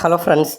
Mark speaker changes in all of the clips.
Speaker 1: Hello friends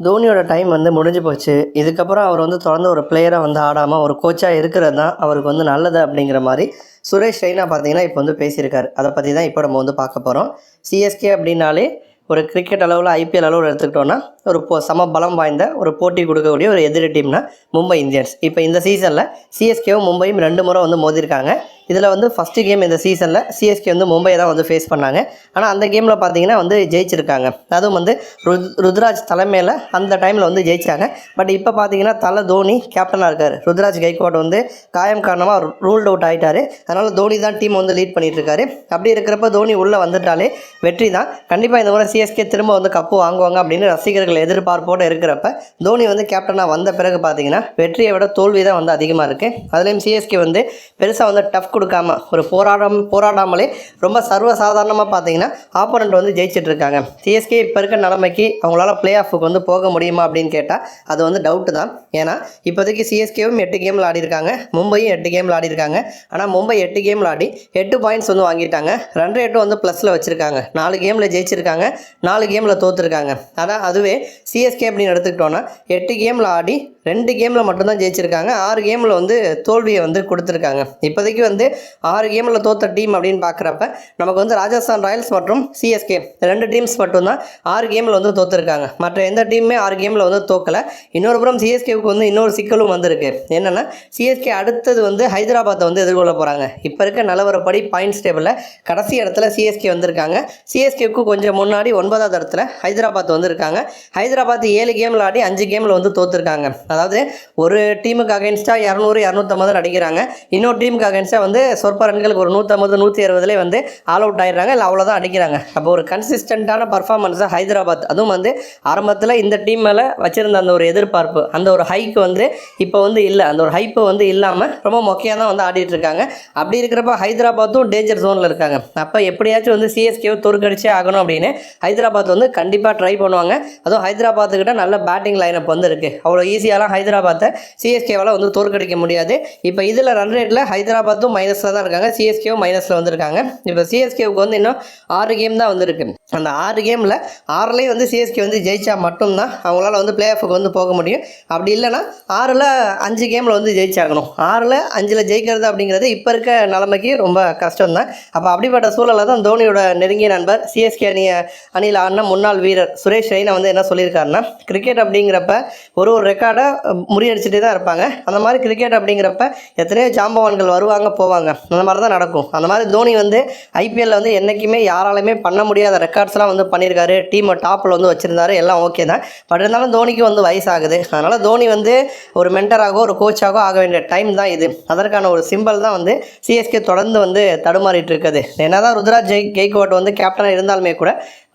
Speaker 1: தோனியோட time வந்து முடிஞ்சு போச்சு. இதுக்கப்புறம் அவர் வந்து தொடர்ந்து ஒரு பிளேயராக வந்து ஆடாமல் ஒரு கோச்சாக இருக்கிறது தான் அவருக்கு வந்து நல்லது அப்படிங்கிற மாதிரி சுரேஷ் ரெய்னா பார்த்தீங்கன்னா இப்போ வந்து பேசியிருக்காரு. அதை பற்றி தான் இப்போ நம்ம வந்து பார்க்க போகிறோம் சிஎஸ்கே அப்படின்னாலே ஒரு கிரிக்கெட் அளவில் ஐபிஎல் அளவில் எடுத்துக்கிட்டோன்னா ஒரு போ சம பலம் வாய்ந்த ஒரு போட்டி கொடுக்கக்கூடிய ஒரு எதிரி டீம்னா மும்பை இந்தியன்ஸ். இப்போ இந்த சீசனில் சிஎஸ்கேவும் மும்பையும் ரெண்டு முறை வந்து மோதிருக்காங்க இதில் வந்து ஃபஸ்ட்டு கேம் இந்த சீசனில் சிஎஸ்கே வந்து மும்பையை தான் வந்து ஃபேஸ் பண்ணாங்க. ஆனால் அந்த கேமில் பார்த்தீங்கன்னா வந்து ஜெயிச்சிருக்காங்க. அதுவும் வந்து ருத் ருத்ராஜ் தலைமையில் அந்த டைமில் வந்து ஜெயிச்சாங்க பட் இப்போ பார்த்தீங்கன்னா தலை தோனி கேப்டனாக இருக்கார். ருத்ராஜ் கைகோட் வந்து காயம் காரணமாக ரூல்ட் அவுட் ஆகிட்டாரு அதனால் தோனி தான் டீம் வந்து லீட் பண்ணிகிட்ருக்காரு அப்படி இருக்கிறப்ப தோனி உள்ளே வந்துட்டாலே வெற்றி தான். கண்டிப்பாக இந்த முறை சிஎஸ்கே திரும்ப வந்து கப்பு வாங்குவாங்க அப்படின்னு ரசிகர்கள் எதிர்பார்ப்போடு இருக்கிறப்ப தோனி வந்து கேப்டனாக வந்த பிறகு பார்த்தீங்கன்னா வெற்றியை விட தோல்வி தான் வந்து அதிகமாக இருக்குது அதுலேயும் சிஎஸ்கே வந்து பெருசாக வந்து டஃப் கொடுக்காம ஒரு போராடம் போராடாமலே ரொம்ப சர்வசாதாரணமாக பார்த்தீங்கன்னா ஆப்போனண்ட் வந்து ஜெயிச்சுட்டு இருக்காங்க சிஎஸ்கே இப்போ இருக்க நிலைமைக்கு அவங்களால பிளே ஆஃபுக்கு வந்து போக முடியுமா அப்படின்னு கேட்டால் அது வந்து டவுட்டு தான். ஏன்னா இப்போதைக்கு சிஎஸ்கேவும் எட்டு கேமில் ஆடிருக்காங்க மும்பையும் எட்டு கேமில் ஆடிருக்காங்க ஆனால் மும்பை எட்டு கேமில் ஆடி எட்டு பாயிண்ட்ஸ் வந்து வாங்கிட்டாங்க ரன் ரேட்டும் வந்து ப்ளஸில் வச்சுருக்காங்க. நாலு கேமில் ஜெயிச்சிருக்காங்க. நாலு கேமில் தோற்றுருக்காங்க அதான் அதுவே சிஎஸ்கே அப்படின்னு எடுத்துக்கிட்டோன்னா எட்டு கேமில் ஆடி ரெண்டு கேமில் மட்டும்தான் ஜெயிச்சிருக்காங்க. ஆறு கேமில் வந்து தோல்வியை வந்து கொடுத்துருக்காங்க. இப்போதைக்கு வந்து ஆறு கேமில் தோத்த டீம் அப்படின்னு பார்க்குறப்ப நமக்கு வந்து ராஜஸ்தான் ராயல்ஸ் மற்றும் சிஎஸ்கே ரெண்டு டீம்ஸ் மட்டும்தான் ஆறு கேமில் வந்து தோற்றுருக்காங்க மற்ற எந்த டீமுமே ஆறு கேமில் வந்து தோக்கலை. இன்னொரு புறம் சிஎஸ்கேவுக்கு வந்து இன்னொரு சிக்கலும் வந்திருக்கு. என்னென்னா சிஎஸ்கே அடுத்தது வந்து ஹைதராபாத்தை வந்து எதிர்கொள்ள போகிறாங்க இப்போ இருக்க நிலவரப்படி பாயிண்ட்ஸ் டேபிளில் கடைசி இடத்துல சிஎஸ்கே வந்திருக்காங்க. சிஎஸ்கேவுக்கு கொஞ்சம் முன்னாடி ஒன்பதாவது இடத்துல ஹைதராபாத் வந்திருக்காங்க ஹைதராபாத் ஏழு கேமில் ஆடி அஞ்சு கேமில் வந்து தோற்றுருக்காங்க அதாவது ஒரு டீமுக்கு அகைன்ஸ்டாக இரநூறு இரநூத்தம்பது அடிக்கிறாங்க இன்னொரு டீமுக்கு அகைன்ஸ்டாக வந்து சொற்ப ரன்களுக்கு ஒரு நூற்றம்பது நூற்றி அறுபதுலேயே வந்து ஆல் அவுட் ஆயிடுறாங்க. இல்லை அவ்வளோதான் அடிக்கிறாங்க. அப்போ ஒரு கன்சிஸ்டண்ட்டான பர்ஃபார்மன்ஸாக ஹைதராபாத். அதுவும் வந்து ஆரம்பத்தில் இந்த டீம் மேலே வச்சுருந்த அந்த ஒரு எதிர்பார்ப்பு அந்த ஒரு ஹைக்கு வந்து இப்போ வந்து இல்லை. அந்த ஒரு ஹைப்பு வந்து இல்லாமல் ரொம்ப மொக்கையாக தான் வந்து ஆடிட்டுருக்காங்க அப்படி இருக்கிறப்ப ஹைதராபாத்தும் டேஞ்சர் ஜோனில் இருக்காங்க. அப்போ எப்படியாச்சும் வந்து சிஎஸ்கேவை தோற்கடிச்சே ஆகணும் அப்படின்னு ஹைதராபாத் வந்து கண்டிப்பாக ட்ரை பண்ணுவாங்க. அதுவும் ஹைதராபாத்துக்கிட்ட நல்ல பேட்டிங் லைனப் வந்து இருக்குது அவ்வளோ ஈஸியாலாம் ஹைதராபாத்தை சிஎஸ்கேவால் வந்து தோற்கடிக்க முடியாது. இப்போ இதில் ரன் ரேட்டில் ஹைதராபாத்தும் மைனஸில் தான் இருக்காங்க. சிஎஸ்கேவும் மைனஸில் வந்திருக்காங்க. இப்போ சிஎஸ்கேவுக்கு வந்து இன்னும் ஆறு கேம் தான் வந்திருக்கு. அந்த ஆறு கேமில் ஆறுலேயும் வந்து சிஎஸ்கே வந்து ஜெயிச்சா மட்டும்தான் அவங்களால வந்து பிளே ஆஃபுக்கு வந்து போக முடியும். அப்படி இல்லைன்னா ஆறில் அஞ்சு கேமில் வந்து ஜெயிச்சாகணும். ஆறில் அஞ்சில் ஜெயிக்கிறது அப்படிங்கிறது இப்போ இருக்க நிலைமைக்கு ரொம்ப கஷ்டம் தான் அப்போ அப்படிப்பட்ட சூழலில் தான் தோனியோட நெருங்கிய நண்பர் சிஎஸ்கே அணிய அணியில் ஆடின முன்னாள் வீரர் சுரேஷ் ரெய்னா வந்து என்ன சொல்லியிருக்காருன்னா கிரிக்கெட் அப்படிங்கிறப்ப ஒரு ஒரு ரெக்கார்டை முறியடிச்சிட்டே தான் இருப்பாங்க. அந்த மாதிரி கிரிக்கெட் அப்படிங்கிறப்ப எத்தனையோ ஜாம்பவான்கள் வருவாங்க போவாங்க. அந்த மாதிரி தான் நடக்கும். அந்த மாதிரி தோனி வந்து ஐபிஎல்ல வந்து என்றைக்குமே யாராலையுமே பண்ண முடியாத ரெக்கார்ட்ஸ்லாம் வந்து பண்ணியிருக்காரு. டீமை டாப்பில் வந்து வச்சுருந்தாரு. எல்லாம் ஓகே தான். பட் இருந்தாலும் தோனிக்கு வந்து வயசாகுது. அதனால் தோனி வந்து ஒரு மென்டராகவோ ஒரு கோச்சாகவோ ஆக வேண்டிய டைம் தான் இது. அதற்கான ஒரு சிம்பிள் தான் வந்து சிஎஸ்கே தொடர்ந்து வந்து தடுமாறிட்டு இருக்குது. என்ன தான் ருத்ராஜ் ஜெய் கெய்கோட் வந்து கேப்டனாக இருந்தாலுமே கூட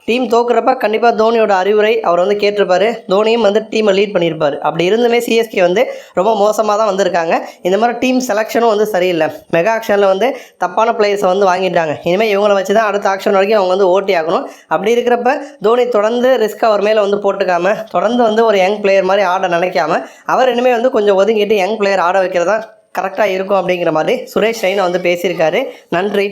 Speaker 1: டீம் தோக்குறப்ப கண்டிப்பாக தோனியோட அறிவுரை அவர் வந்து கேட்டிருப்பாரு. தோனியும் வந்து டீமை லீட் பண்ணியிருப்பார். அப்படி இருந்துமே சிஎஸ்கே வந்து ரொம்ப மோசமாக தான் வந்திருக்காங்க. இந்த மாதிரி டீம் செலெக்ஷனும் வந்து சரியில்லை. மெகா ஆக்ஷனில் வந்து தப்பான பிளேயர்ஸை வந்து வாங்கிட்டாங்க. இனிமேல் இவங்கள வச்சு தான் அடுத்த ஆக்ஷன் வரைக்கும் அவங்க வந்து ஓட்டி ஆகணும். அப்படி இருக்கிறப்ப தோனி தொடர்ந்து ரிஸ்க் அவர் மேலே வந்து போட்டுக்காம தொடர்ந்து வந்து ஒரு யங் பிளேயர் மாதிரி ஆட நினைக்காம அவர் இனிமேல் வந்து கொஞ்சம் ஒதுங்கிட்டு யங் பிளேயர் ஆட வைக்கிறதா கரெக்டாக இருக்கும் அப்படிங்கிற மாதிரி சுரேஷ் ரெய்னா வந்து பேசியிருக்காரு. நன்றி.